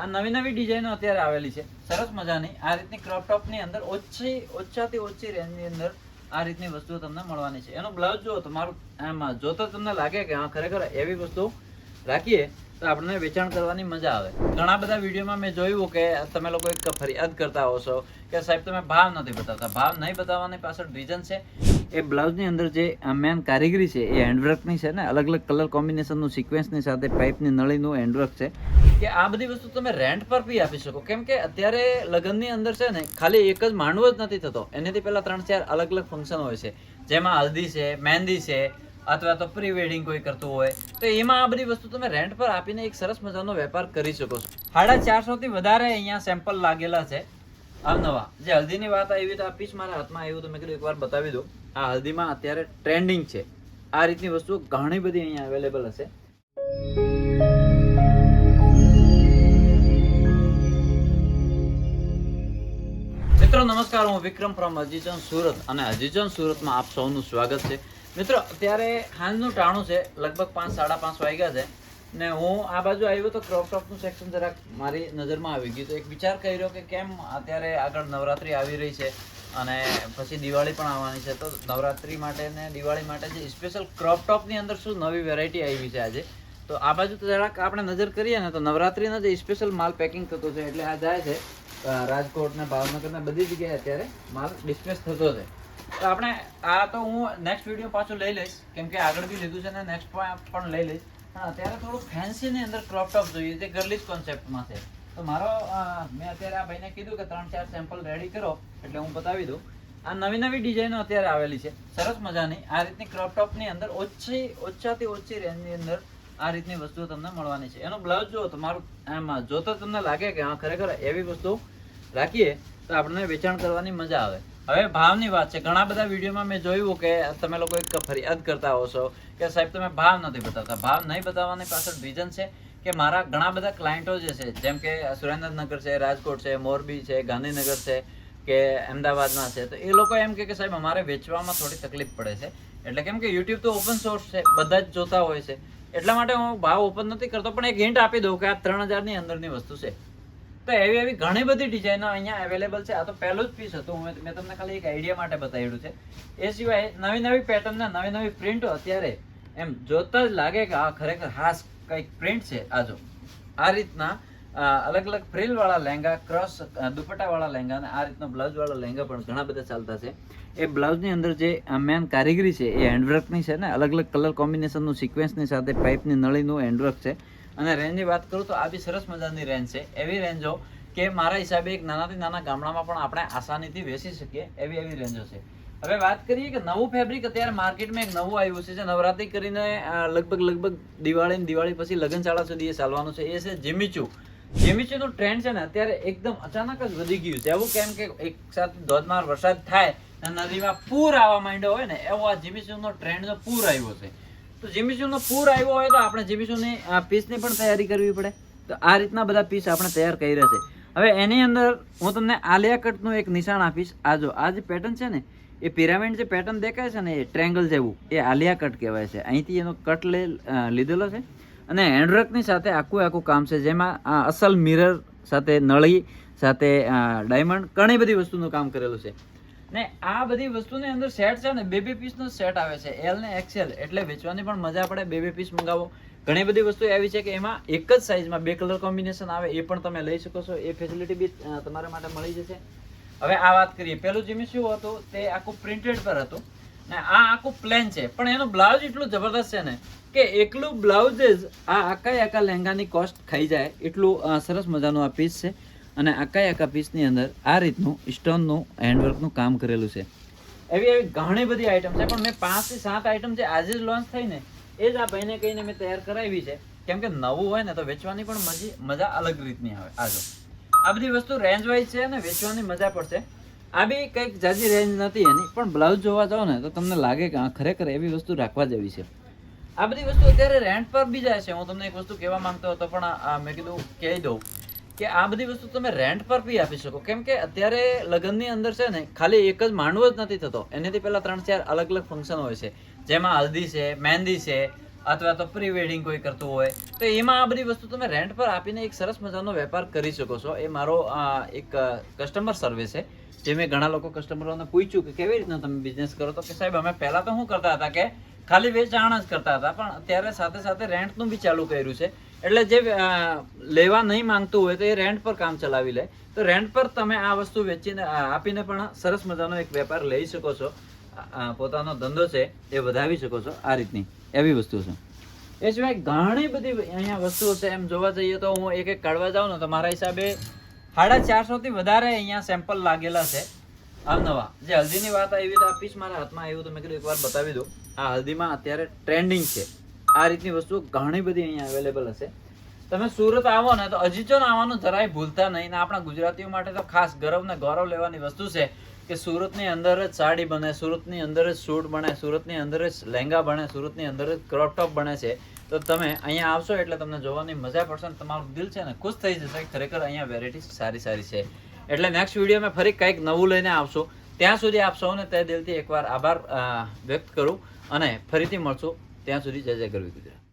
આ નવી નવી ડિઝાઇનો અત્યારે આવેલી છે. સરસ મજાની. આ રીતની ક્રોપ ટોપની અંદર ઓછી ઓછાથી ઓછી રેન્જની અંદર આ રીતની વસ્તુઓ તમને મળવાની છે. એનો બ્લાઉઝ જો તમારું આમાં જોતા તમને લાગે કે હા, ખરેખર એવી વસ્તુ રાખીએ તો આપણને વેચાણ કરવાની મજા આવે. ઘણા બધા વિડીયોમાં મેં જોયું કે તમે લોકો એક ફરિયાદ કરતા હો છો કે સાહેબ, તમે ભાવ નથી બતાવતા. ભાવ નહીં બતાવવાની પાછળ રીઝન છે, એ બ્લાઉઝની અંદર જે મેન કારીગરી છે, એ હેન્ડવર્કની છે ને? અલગ અલગ કલર કોમ્બિનેશનનું સિક્વન્સની સાથે પાઇપની નળીનું હેન્ડવર્ક છે. કે આ બધી વસ્તુ તમે રેન્ટ પર બી આપી શકો. કેમ કે અત્યારે લગ્નની અંદર છે ને, ખાલી એક જ માંડવો જ નથી થતો. એનાથી પહેલા ત્રણ ચાર અલગ અલગ ફંક્શન હોય છે. જેમાં હલ્દી છે, મહેંદી છે, અથવા તો પ્રી વેડિંગ કોઈ કરતું હોય. તો એમાં આ બધી વસ્તુ તમે રેન્ટ પર આપીને એક સરસ મજાનો વેપાર કરી શકો છો. સાડા ચારસોથી વધારે અહીંયા સેમ્પલ લાગેલા છે. અવનવા જે હલ્દીની વાત આવી તો આ પીસ મારા હાથમાં આવ્યું તો મેં કીધું એકવાર બતાવી દઉં. આ હલ્દીમાં અત્યારે ટ્રેન્ડિંગ છે. આ રીતની વસ્તુઓ ઘણી બધી અહીંયા અવેલેબલ હશે. નમસ્કાર, હું વિક્રમ ફ્રોમ અજીજન સુરત અને અજીજન સુરતમાં આપ સૌનું સ્વાગત છે. મિત્રો, અત્યારે હાલનું ટાણું છે, લગભગ પાંચ, સાડા પાંચ વાગ્યા છે ને હું આ બાજુ આવ્યો તો ક્રોપ ટોપનું સેક્શન જરાક મારી નજરમાં આવી ગયું તો એક વિચાર કર્યો કે કેમ અત્યારે આગળ નવરાત્રી આવી રહી છે અને પછી દિવાળી પણ આવવાની છે, તો નવરાત્રી માટે ને દિવાળી માટે જે સ્પેશિયલ ક્રોપ ટોપની અંદર શું નવી વેરાયટી આવી છે આજે? તો આ બાજુ તો જરાક આપણે નજર કરીએ ને તો નવરાત્રીનો જે સ્પેશિયલ માલ પેકિંગ થતો છે, એટલે આ જાય છે. અ, રાજકોટ ને ભાવનગર ને બધી જગ્યાએ અત્યારે માલ ડિસ્પેચ થતો છે. તો આપણે આ તો હું નેક્સ્ટ વીડિયો પાછું લઈ લઈશ. કેમ કે આગળ બી લીધું છે ને નેક્સ્ટ પણ લઈ લઈશ. પણ અત્યારે થોડું ફેન્સી ની અંદર ક્રોપ ટોપ જોઈએ. જે ગર્લિશ કોન્સેપ્ટમાં છે. તો મારો મેં અત્યારે આ ભાઈને કીધું કે ત્રણ ચાર સેમ્પલ રેડી કરો. એટલે હું બતાવી દઉં. આ નવી નવી ડિઝાઇનો અત્યારે આવેલી છે. સરસ મજાની. આ રીતની ક્રોપ ટોપની અંદર ઓછી ઓછાથી ઓછી રેન્જની અંદર આ રીતની વસ્તુઓ તમને મળવાની છે. એનો બ્લાઉઝ જુઓ, તમારું આમાં જોતા તમને લાગે કે હા ખરેખર એવી વસ્તુ રાખીએ, તો આપણને વેચાણ કરવાની મજા આવે. હવે ભાવની વાત છે. ઘણા બધા વિડીયોમાં મેં જોયું કે તમે લોકો એક ફરિયાદ કરતા હો છો કે સાહેબ, તમે ભાવ નથી બતાવતા. ભાવ નહીં બતાવવાની પાછળ રીઝન છે કે મારા ઘણા બધા ક્લાયન્ટો જે છે, જેમ કે સુરેન્દ્રનગર છે, રાજકોટ છે, મોરબી છે, ગાંધીનગર છે, કે અમદાવાદના છે, તો એ લોકો એમ કે સાહેબ, અમારે વેચવામાં થોડી તકલીફ પડે છે. એટલે કેમ કે યુટ્યુબ તો ઓપન સોર્સ છે, બધા જ જોતા હોય છે. એટલા માટે હું ભાવ ઓપન નથી કરતો, પણ એક હિન્ટ આપી દઉં કે આ ત્રણ હજારની અંદરની વસ્તુ છે. તો એવી એવી ઘણી બધી ડિઝાઇનો અહીંયા અવેલેબલ છે. આ તો પહેલું જ પીસ હતું. મેં તમને ખાલી એક આઈડિયા માટે બતાવ્યું છે. એ સિવાય નવી નવી પેટર્નના નવી નવી પ્રિન્ટો અત્યારે એમ જોતા જ લાગે કે આ ખરેખર હાસ કંઈક પ્રિન્ટ છે. આ જો. આ રીતના અલગ અલગ ફ્રિલ વાળા લહેંગા ક્રોસ દુપટ્ટા વાળા લહેંગા અને આ રીતના બ્લાઉઝ વાળા લહેંગા પણ ઘણા બધા ચાલતા છે. એ બ્લાઉઝની અંદર જે મેન કારીગરી છે એ હેન્ડવર્કની છે ને, અલગ અલગ કલર કોમ્બિનેશનનું સિક્વન્સની સાથે પાઇપની નળીનું હેન્ડવર્ક છે. અને રેન્જની વાત કરું તો આ બી સરસ મજાની રેન્જ છે. એવી રેન્જો કે મારા હિસાબે એક નાનાથી નાના ગામડામાં પણ આપણે આસાનીથી વેચી શકીએ એવી એવી રેન્જો છે. હવે વાત કરીએ કે નવું ફેબ્રિક અત્યારે માર્કેટમાં એક નવું આવ્યું છે, જે નવરાત્રી કરીને લગભગ લગભગ દિવાળી દિવાળી પછી લગ્નશાળા સુધી એ ચાલવાનું છે. એ છે જીમીચુ જીમીચુનું ટ્રેન્ડ છે ને અત્યારે એકદમ અચાનક જ વધી ગયું છે. એવું કેમ કે એક સાથે ધોધમાર વરસાદ થાય અને નદીમાં પૂર આવવા માંડ્યો હોય ને, એવો આ જીમીચુનો ટ્રેન્ડનો પૂર આવ્યો છે. તો જીમીચુનો પૂર આવ્યો હોય તો આપણે જીમીચુની આ પીસની પણ તૈયારી કરવી પડે. તો આ રીતના બધા પીસ આપણે તૈયાર કર્યા છે. હવે એની અંદર હું તમને આલિયા કટનું એક નિશાન આપીશ. આ જો, આ જે પેટર્ન છે ને, એ પિરામિડ જે પેટર્ન દેખાય છે ને, એ ટ્રેંગલ જેવું, એ આલિયા કટ કહેવાય છે. અહીંથી એનો કટ લે લીધેલો છે. અને હેન્ડવર્કની સાથે આખું આખું કામ છે, જેમાં આ અસલ મિરર સાથે નળી સાથે ડાયમંડ ઘણી બધી વસ્તુનું કામ કરેલું છે. ને આ બધી વસ્તુની અંદર સેટ છે ને બે બે પીસનો સેટ આવે છે એલ ને એક્સેલ એટલે વેચવાની પણ મજા પડે બે બે પીસ મંગાવો. ઘણી બધી વસ્તુ એવી છે કે એમાં એક જ સાઇઝમાં બે કલર કોમ્બિનેશન આવે, એ પણ તમે લઈ શકો છો, એ ફેસિલિટી બી તમારા માટે મળી જશે. હવે આ વાત કરીએ, પેલું જીમી શું હતું તે આખું પ્રિન્ટેડ પર હતું. ને આ આખું પ્લેન છે. પણ એનું બ્લાઉઝ એટલું જબરદસ્ત છે ને કે એકલું બ્લાઉઝ જ આ આખા આખા લહેંગાની કોસ્ટ ખાઈ જાય. એટલું સરસ મજાનું આ પીસ છે. અને આખા આખા પીસની અંદર આ રીતનું સ્ટોનનું હેન્ડવર્કનું કામ કરેલું છે. એવી એવી ઘણી બધી આઈટમ છે. પણ મેં પાંચથી સાત આઈટમ જે આજે જ લોન્ચ થઈ ને, એ જ આ ભાઈને કહીને મેં તૈયાર કરાવી છે. કેમ કે નવું હોય ને તો વેચવાની પણ મજી, મજા અલગ રીતની આવે. આજો આ બધી વસ્તુ રેન્જ વાઇઝ છે અને વેચવાની મજા પડશે આ બી કંઈક જાજી રેન્જ નથી એની, પણ બ્લાઉઝ જોવા જાઓ ને તો તમને લાગે કે આ ખરેખર એવી વસ્તુ રાખવા જેવી છે. આ બધી વસ્તુ અત્યારે રેન્ટ પર બી જાય છે. હું તમને એક વસ્તુ કહેવા માંગતો હતો, પણ મેં કીધું કહી દઉં કે આ બધી વસ્તુ તમે રેન્ટ પર બી આપી શકો. કેમ કે અત્યારે લગ્નની અંદર છે ને, ખાલી એક જ માંડવો જ નથી થતો. એનાથી પહેલાં ત્રણ ચાર અલગ અલગ ફંક્શન હોય છે. જેમાં હલ્દી છે, મહેંદી છે અથવા તો પ્રી વેડિંગ કોઈ કરતું હોય, તો એમાં આ બધી વસ્તુ તમે રેન્ટ પર આપીને એક સરસ મજાનો વેપાર કરી શકો છો. એ મારો એક કસ્ટમર સર્વિસ છે, જે મેં ઘણા લોકો કસ્ટમરોને પૂછ્યું કે કેવી રીતના તમે બિઝનેસ કરો તો કે સાહેબ, અમે પહેલાં તો શું કરતા હતા કે ખાલી વેચાણ જ કરતા હતા, પણ અત્યારે સાથે સાથે રેન્ટનું બી ચાલુ કર્યું છે. એટલે જે લેવા નહીં માંગતું હોય તો એ રેન્ટ પર કામ ચલાવી લે. તો રેન્ટ પર તમે આ વસ્તુ વેચીને આપીને પણ સરસ મજાનો એક વેપાર લઈ શકો છો. પોતાનો ધંધો છે એ વધાવી શકો છો આ રીતની. એવી વસ્તુ છે. એ સિવાય ઘણી બધી અહીંયા વસ્તુઓ છે. એમ જોવા જઈએ તો હું એક એક કાઢવા જાઉં ને તો મારા હિસાબે સાડા ચારસો થી વધારે અહીંયા સેમ્પલ લાગેલા છે. અવનવા જે હલ્દીની વાત આવી તો આપીશ મારા હાથમાં આવ્યું તો મેં કીધું એકવાર બતાવી દઉં. આ હલ્દીમાં અત્યારે ટ્રેન્ડિંગ છે. આ રીતની વસ્તુઓ ઘણી બધી અહીંયા અવેલેબલ હશે. તમે સુરત આવો ને તો અજીચોન આવવાનું જરાય ભૂલતા નહીં ને આપણા ગુજરાતીઓ માટે તો ખાસ ગર્વ ને ગૌરવ લેવાની વસ્તુ છે. કે સુરતની અંદર જ સાડી બને, સુરતની અંદર જ સૂટ બને, સુરતની અંદર જ લહેંગા બને, સુરતની અંદર જ ક્રોપ બને છે. તો તમે અહીંયા આવશો એટલે તમને જોવાની મજા પડશે ને તમારું દિલ છે ને ખુશ થઈ જશે ખરેખર અહીંયા વેરાયટી સારી સારી છે. એટલે નેક્સ્ટ વિડીયોમાં ફરી કંઈક નવું લઈને આવશો. ત્યાં સુધી આપ સૌને તે દિલથી એકવાર આભાર વ્યક્ત કરું અને ફરીથી મળશું. ત્યાં સુધી જય જય કરવી ગુજરાત.